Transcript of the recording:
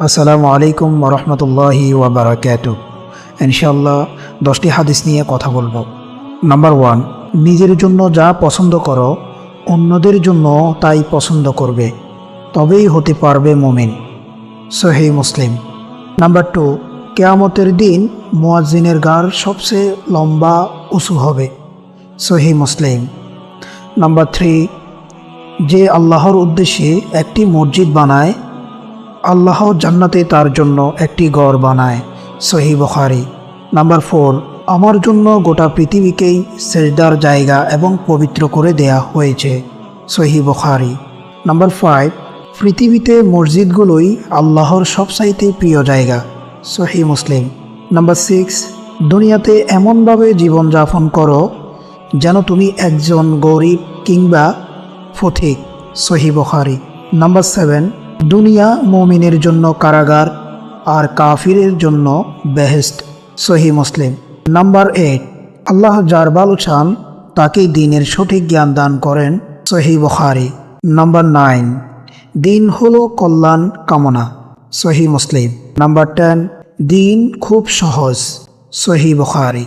আসসালামু আলাইকুম রহমতুল্লাহি ওবরাকাত ইনশাল্লাহ দশটি হাদিস নিয়ে কথা বলব। নাম্বার ওয়ান নিজের জন্য যা পছন্দ করো, অন্যদের জন্য তাই পছন্দ করবে, তবেই হতে পারবে মোমিন। সহি মুসলিম। নাম্বার টু কেয়ামতের দিন মুয়াজ্জিনের গার সবচেয়ে লম্বা, উঁচু হবে। সহি মুসলিম। নাম্বার থ্রি যে আল্লাহর উদ্দেশ্যে একটি মসজিদ বানায় আল্লাহ জান্নাতে তার জন্য একটি গড় বানায়। সহি বখারি। নাম্বার ফোর, আমার জন্য গোটা পৃথিবীকেই সেজদার জায়গা এবং পবিত্র করে দেয়া হয়েছে। সহি বখারি। নাম্বার ফাইভ, পৃথিবীতে মসজিদগুলোই আল্লাহর সবচাইতে প্রিয় জায়গা। সহি মুসলিম। নাম্বার সিক্স, দুনিয়াতে এমনভাবে জীবনযাপন করো যেন তুমি একজন গরিব কিংবা ফথিক সহি বখারি। নাম্বার সেভেন দুনিয়া মমিনের জন্য কারাগার আর কাফিরের জন্য বেহেস্ট সহি মুসলিম। Number eight. আল্লাহ যার ভালো চান, তাকেই দিনের সঠিক জ্ঞান দান করেন সহি বখারি। Number nine. দিন হলো কল্যাণ কামনা, সহি মুসলিম। Number ten. দিন খুব সহজ, সহি বখারি।